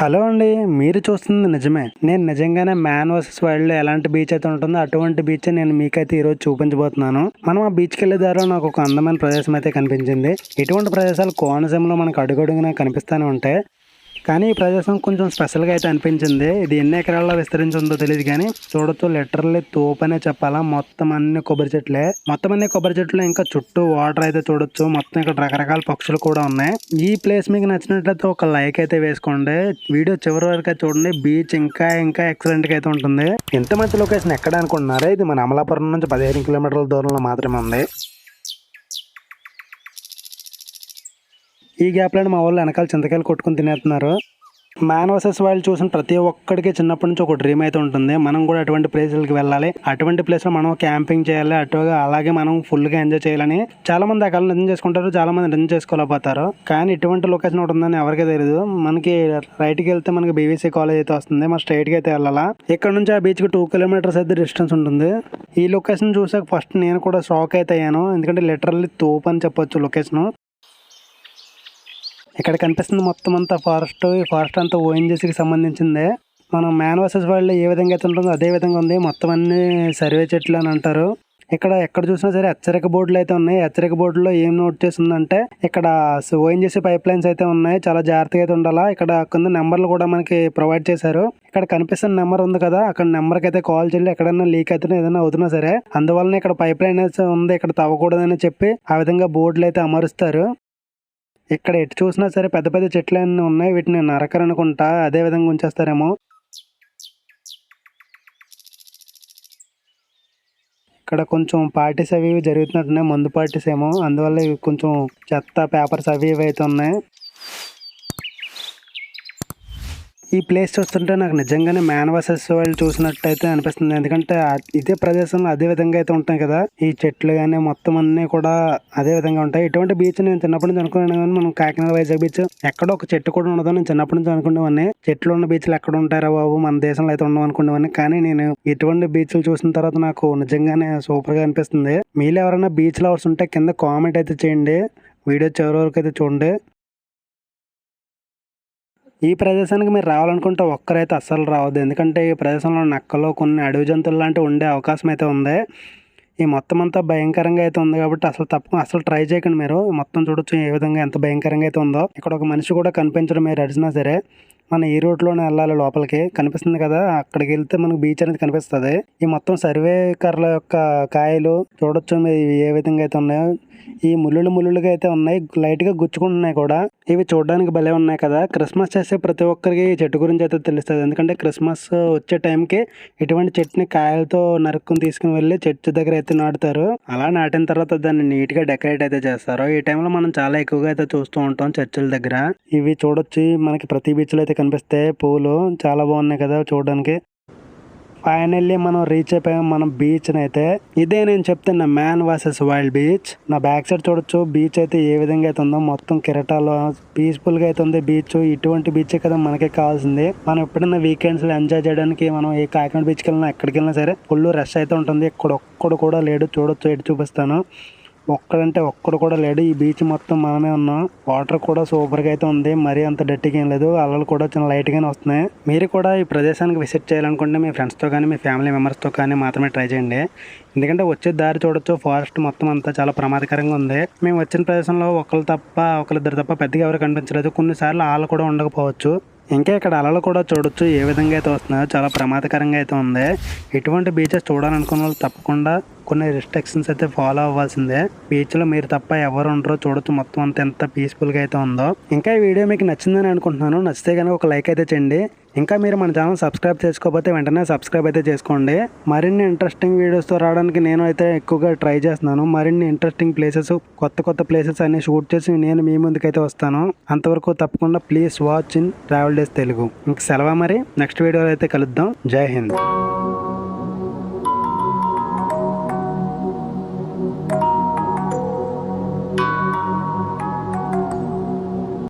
Hello అండి మీరు చూస్తుంది నిజమే. నేను నిజంగానే మ్యాన్ వర్సెస్ వైల్డ్ ఎలాంటి బీచ్ అయితే ఉంటుందో అటువంటి బీచ్ నేను మీకైతే ఈరోజు చూపించబోతున్నాను. మనం ఆ బీచ్కి వెళ్ళే దారిలో నాకు ఒక అందమైన ప్రదేశం అయితే కనిపించింది. ఇటువంటి ప్రదేశాలు కోనసీమలో మనకు అడుగడుగునా కనిపిస్తూనే ఉంటాయి. కానీ ఈ ప్రదేశం కొంచెం స్పెషల్గా అయితే అనిపించింది. ఇది ఎన్ని ఎకరాల్లో విస్తరించి ఉందో తెలియదు కానీ చూడొచ్చు. లిటరల్లీ తోపనే చెప్పాలా. మొత్తం అన్ని కొబ్బరి చెట్లే. మొత్తం అన్ని కొబ్బరి చెట్లు. ఇంకా చుట్టూ వాటర్ అయితే చూడొచ్చు. మొత్తం ఇక్కడ రకరకాల పక్షులు కూడా ఉన్నాయి. ఈ ప్లేస్ మీకు నచ్చినట్లయితే ఒక లైక్ అయితే వేసుకోండి. వీడియో చివరి వరకు అయితే చూడండి. బీచ్ ఇంకా ఇంకా ఎక్సలెంట్గా అయితే ఉంటుంది. ఎంత మంచి లొకేషన్ ఎక్కడ అనుకుంటున్నారా? ఇది మన అమలాపురం నుంచి పదిహేను కిలోమీటర్ల దూరంలో మాత్రమే ఉంది. ఈ గ్యాప్లోనే మా వాళ్ళు వెనకాల చింతకాయలు కొట్టుకుని తినేస్తున్నారు. మ్యాన్ వర్సెస్ వాళ్ళు చూసిన ప్రతి ఒక్కడికి చిన్నప్పటి నుంచి ఒక డ్రీమ్ అయితే ఉంటుంది. మనం కూడా అటువంటి ప్లేసులకి వెళ్ళాలి. అటువంటి ప్లేస్లో మనం క్యాంపింగ్ చేయాలి. అటుగా అలాగే మనం ఫుల్గా ఎంజాయ్ చేయాలని చాలా మంది అక్కడ నిజం చేసుకుంటారు. చాలా మంది నిజం చేసుకోలేకపోతారు. కానీ ఇటువంటి లొకేషన్ ఒకటి ఉందని ఎవరికీ తెలియదు మనకి రైట్కి వెళ్తే మనకి బీవీసీ కాలేజ్ అయితే వస్తుంది. మన స్ట్రైట్కి అయితే వెళ్ళాలా? ఇక్కడ నుంచి ఆ బీచ్కి టూ కిలోమీటర్స్ అయితే డిస్టెన్స్ ఉంటుంది. ఈ లొకేషన్ చూసాక ఫస్ట్ నేను కూడా షాక్ అయితే అయ్యాను. ఎందుకంటే లిటరల్లీ తోపు అని చెప్పొచ్చు లొకేషన్ ఇక్కడ కనిపిస్తుంది మొత్తం అంతా ఫారెస్ట్. ఈ ఫారెస్ట్ అంతా ఓఎన్జీసీకి సంబంధించిందే. మనం మ్యాన్ వర్సెస్ వరల్డ్ ఏ విధంగా అయితే ఉంటుందో అదే విధంగా ఉంది. మొత్తం అన్ని సర్వే చెట్లు అని అంటారు. ఇక్కడ ఎక్కడ చూసినా సరే హెచ్చరిక బోర్డులు అయితే ఉన్నాయి. హెచ్చరిక బోర్డులో ఏం నోట్ చేసిందంటే ఇక్కడ ఓఎన్జీసీ పైప్ లైన్స్ అయితే ఉన్నాయి. చాలా జాగ్రత్తగా అయితే ఉండాలా. ఇక్కడ కింద నెంబర్లు కూడా మనకి ప్రొవైడ్ చేశారు. ఇక్కడ కనిపిస్తున్న నెంబర్ ఉంది కదా అక్కడ నెంబర్కి అయితే కాల్ చేయాలి ఎక్కడైనా లీక్ అవుతున్నా ఏదైనా అవుతున్నా సరే. అందువల్ల ఇక్కడ పైప్ లైన్ అయితే ఉంది. ఇక్కడ తవ్వకూడదని చెప్పి ఆ విధంగా బోర్డులు అయితే అమరుస్తారు. ఇక్కడ ఎటు చూసినా సరే పెద్ద పెద్ద చెట్లు అన్నీ ఉన్నాయి. వీటిని నరకరనుకుంటా అదే విధంగా ఉంచేస్తారేమో. ఇక్కడ కొంచెం పార్టీస్ అవి ఇవి జరుగుతున్నట్టున్నాయి. మందు పార్టీస్ ఏమో. అందువల్ల ఇవి కొంచెం చెత్త పేపర్స్ అవి ఇవి అయితే ఉన్నాయి. ఈ ప్లేస్ చూస్తుంటే నాకు నిజంగానే మ్యాన్ వర్సెస్ వాళ్ళు చూసినట్టయితే అనిపిస్తుంది. ఎందుకంటే ఇదే ప్రదేశంలో అదే విధంగా అయితే ఉంటాయి కదా. ఈ చెట్లు కానీ మొత్తం అన్ని కూడా అదే విధంగా ఉంటాయి. ఇటువంటి బీచ్ నేను చిన్నప్పటి నుంచి అనుకున్నాను కానీ మనం కాకినాడ వైజాగ్ బీచ్ ఎక్కడో ఒక చెట్టు కూడా ఉండదు నేను చిన్నప్పటి నుంచి అనుకునేవాడిని. చెట్లు ఉన్న బీచ్లు ఎక్కడ ఉంటారా బాబు? మన దేశంలో అయితే ఉండవు అనుకునేవాడిని. కానీ నేను ఇటువంటి బీచ్లు చూసిన తర్వాత నాకు నిజంగానే సూపర్గా అనిపిస్తుంది. మీలో ఎవరైనా బీచ్ లవర్స్ ఉంటే కింద కామెంట్ అయితే చేయండి. వీడియో చివరి వరకు అయితే చూడండి. ఈ ప్రదేశానికి మీరు రావాలనుకుంటే ఒక్కరైతే అస్సలు రావద్దు. ఎందుకంటే ఈ ప్రదేశంలో నక్కలు కొన్ని అడవి జంతువులు లాంటివి ఉండే అవకాశం అయితే ఉంది. ఈ మొత్తం అంతా భయంకరంగా అయితే ఉంది కాబట్టి అసలు తప్పకుండా అసలు ట్రై చేయకండి మీరు. మొత్తం చూడొచ్చు ఏ విధంగా ఎంత భయంకరంగా అయితే ఉందో. ఇక్కడ ఒక మనిషి కూడా కనిపించడం మీరు అడిచినా సరే. మన ఈ రోడ్లోనే వెళ్ళాలి లోపలికి. కనిపిస్తుంది కదా అక్కడికి వెళ్తే మనకు బీచ్ అనేది కనిపిస్తుంది. ఈ మొత్తం సర్వే కర్రల యొక్క కాయలు చూడొచ్చు ఏ విధంగా అయితే ఉన్నాయో. ఈ ముళ్ళులు ముళ్ళులుగా అయితే ఉన్నాయి లైట్గా గుచ్చుకుంటున్నాయి కూడా. ఇవి చూడడానికి భలే ఉన్నాయి కదా. క్రిస్మస్ చేసే ప్రతి ఒక్కరికి ఈ చెట్టు గురించి అయితే తెలుస్తుంది. ఎందుకంటే క్రిస్మస్ వచ్చే టైంకి ఇటువంటి చెట్టుని కాయలతో నరుక్కుని తీసుకుని వెళ్ళి చెట్టు దగ్గర అయితే నాటుతారు. అలా నాటిన తర్వాత దాన్ని నీట్గా డెకరేట్ అయితే చేస్తారు. ఈ టైంలో మనం చాలా ఎక్కువగా అయితే చూస్తూ ఉంటాం చర్చిల దగ్గర. ఇవి చూడొచ్చి. మనకి ప్రతి బీచ్లో అయితే కనిపిస్తాయి పూలు చాలా బాగున్నాయి కదా చూడడానికి. ఫైనల్లీ మనం రీచ్ అయిపోయాం మన బీచ్ అయితే. ఇదే నేను చెప్తున్న మ్యాన్ వర్సెస్ వైల్డ్ బీచ్ నా బ్యాక్ సైడ్ చూడొచ్చు. బీచ్ అయితే ఏ విధంగా అయితే ఉందో మొత్తం కిరటాలు పీస్ఫుల్గా అయితే ఉంది బీచ్ ఇటువంటి బీచ్ కదా మనకే కావాల్సింది. మనం ఎప్పుడైనా వీకెండ్స్లో ఎంజాయ్ చేయడానికి మనం ఏ కాకినాడ బీచ్కి వెళ్ళినా ఎక్కడికి వెళ్ళినా సరే ఫుల్ రష్ అయితే ఉంటుంది. ఇక్కడ ఒక్కడు కూడా లేడు. చూడొచ్చు ఎటు చూపిస్తాను. ఒక్కడంటే ఒక్కడు కూడా లేడు. ఈ బీచ్ మొత్తం మనమే ఉన్నాం. వాటర్ కూడా సూపర్గా అయితే ఉంది. మరీ అంత డట్టిగా ఏం లేదు. అలలు కూడా చిన్న లైట్ గానే వస్తున్నాయి. మీరు కూడా ఈ ప్రదేశానికి విజిట్ చేయాలనుకుంటే మీ ఫ్రెండ్స్తో కానీ మీ ఫ్యామిలీ మెంబర్స్తో కానీ మాత్రమే ట్రై చేయండి. ఎందుకంటే వచ్చే దారి చూడొచ్చు. ఫారెస్ట్ మొత్తం అంతా చాలా ప్రమాదకరంగా ఉంది. మేము వచ్చిన ప్రదేశంలో ఒకరు తప్ప ఒకరిద్దరు తప్ప పెద్దగా ఎవరు కనిపించలేదు. కొన్నిసార్లు ఆలు కూడా ఉండకపోవచ్చు. ఇంకా ఇక్కడ అలలు కూడా చూడొచ్చు. ఏ విధంగా అయితే వస్తున్నాయో చాలా ప్రమాదకరంగా అయితే ఉంది. ఇటువంటి బీచెస్ చూడాలనుకున్న వాళ్ళు తప్పకుండా కొన్ని రిస్ట్రిక్షన్స్ అయితే ఫాలో అవ్వాల్సిందే. బీచ్లో మీరు తప్ప ఎవరు ఉండరో చూడొచ్చు. మొత్తం అంత ఎంత పీస్ఫుల్గా అయితే ఉందో. ఇంకా ఈ వీడియో మీకు నచ్చిందని అనుకుంటున్నాను. నచ్చితే కనుక ఒక లైక్ అయితే చేయండి. ఇంకా మీరు మన ఛానల్ సబ్స్క్రైబ్ చేసుకోకపోతే వెంటనే సబ్స్క్రైబ్ అయితే చేసుకోండి. మరిన్ని ఇంట్రెస్టింగ్ వీడియోస్తో రావడానికి నేను అయితే ఎక్కువగా ట్రై చేస్తున్నాను. మరిన్ని ఇంట్రెస్టింగ్ ప్లేసెస్ కొత్త కొత్త ప్లేసెస్ అన్ని షూట్ చేసి నేను మీ ముందుకైతే వస్తాను. అంతవరకు తప్పకుండా please watch in travel days Telugu ఇంక సెలవా మరి? నెక్స్ట్ వీడియోలో అయితే కలుద్దాం. జై హింద్.